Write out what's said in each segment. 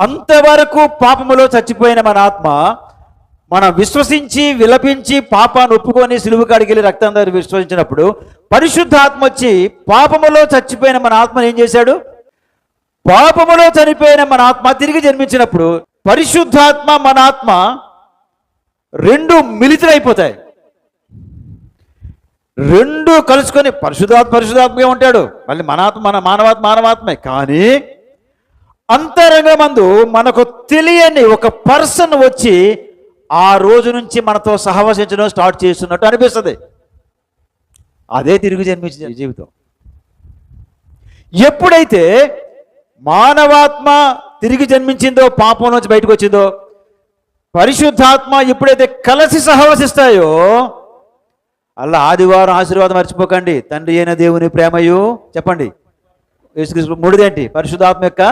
అంతవరకు పాపములో చచ్చిపోయిన మన ఆత్మ మనం విశ్వసించి విలపించి పాపాన్ని ఒప్పుకొని సిలువు కాడికి రక్తం దగ్గర విశ్వసించినప్పుడు పరిశుద్ధ ఆత్మ వచ్చి పాపములో చచ్చిపోయిన మన ఆత్మను ఏం చేశాడు? పాపములో చనిపోయిన మన ఆత్మ తిరిగి జన్మించినప్పుడు పరిశుద్ధాత్మ మన ఆత్మ రెండు మిలితులైపోతాయి. రెండు కలుసుకొని పరిశుద్ధాత్మ పరిశుద్ధాత్మగా ఉంటాడు. మళ్ళీ మన ఆత్మ మన మానవాత్మ మానవాత్మే. కానీ అంతరంగమందు మనకు తెలియని ఒక పర్సన్ వచ్చి ఆ రోజు నుంచి మనతో సహవసించడం స్టార్ట్ చేస్తున్నట్టు అనిపిస్తుంది. అదే తిరిగి జన్మించిన జీవితం. ఎప్పుడైతే మానవాత్మ తిరిగి జన్మించిందో పాపం నుంచి బయటకు వచ్చిందో పరిశుద్ధాత్మ ఎప్పుడైతే కలిసి సహవసిస్తాయో అలా ఆదివారం ఆశీర్వాదం మర్చిపోకండి. తండ్రి అయిన దేవుని ప్రేమయు చెప్పండి. యేసుక్రీస్తు మూడుదేంటి? పరిశుద్ధాత్మ యొక్క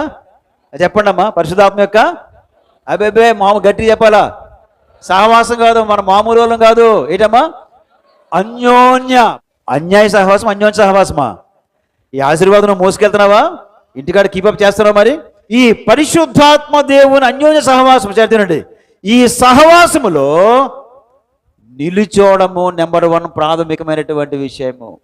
చెప్పండి అమ్మా పరిశుద్ధాత్మ యొక్క అబేబే మామూలు గట్టి చెప్పాలా? సహవాసం కాదు మన మామూలు వాళ్ళం కాదు. ఏంటమ్మా? అన్యోన్య అన్యాయ సహవాసం అన్యోన్య సహవాసమా? ఈ ఆశీర్వాదం నువ్వు మోసుకెళ్తున్నావా? ఇంటికాడ కీపప్ చేస్తున్నావు మరి? ఈ పరిశుద్ధాత్మ దేవుని అన్యోన్య సహవాసం చేతనండి ఈ సహవాసములో నిలుచోవడము నెంబర్ వన్ ప్రాథమికమైనటువంటి విషయము.